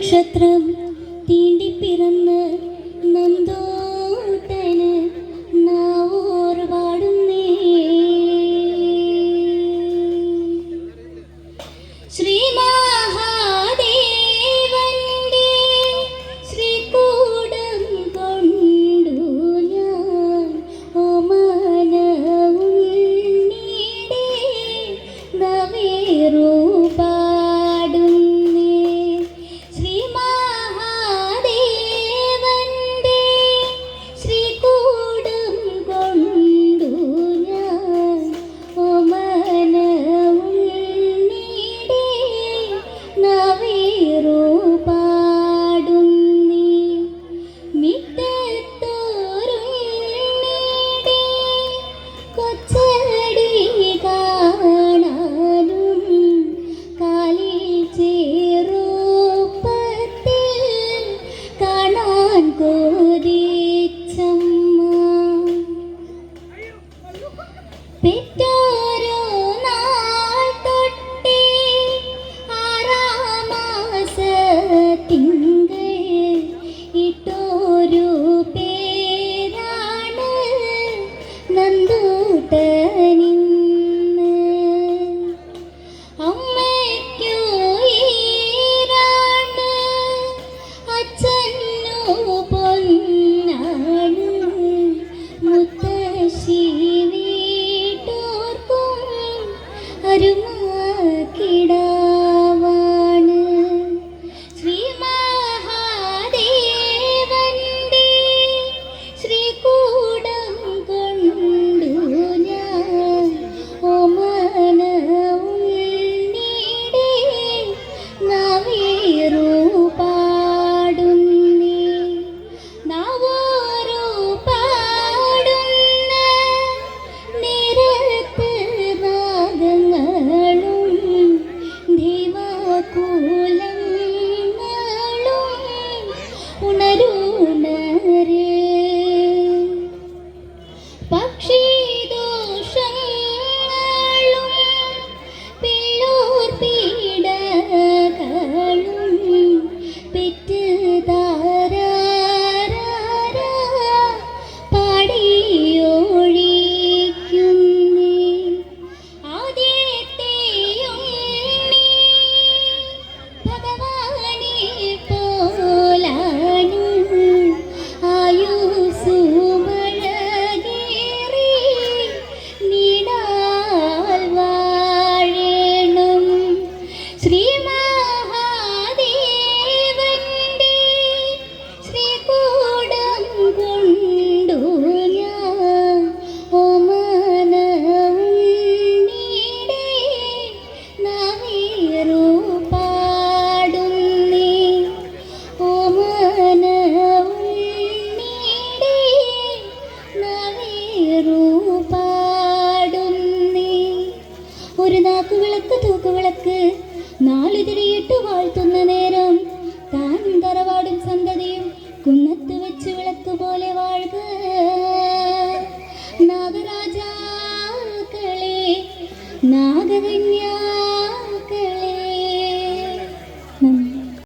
നക്ഷത്രം തീണ്ടി പിറന്ന് നാളിതിരിയിട്ട് വാഴ്ത്തുന്ന നേരം താൻ തറവാടും സന്തതിയും കുന്നത്ത് വെച്ച് വിളക്ക് പോലെ വാഴുക. നാഗരാജാക്കളെ നാഗകന്യ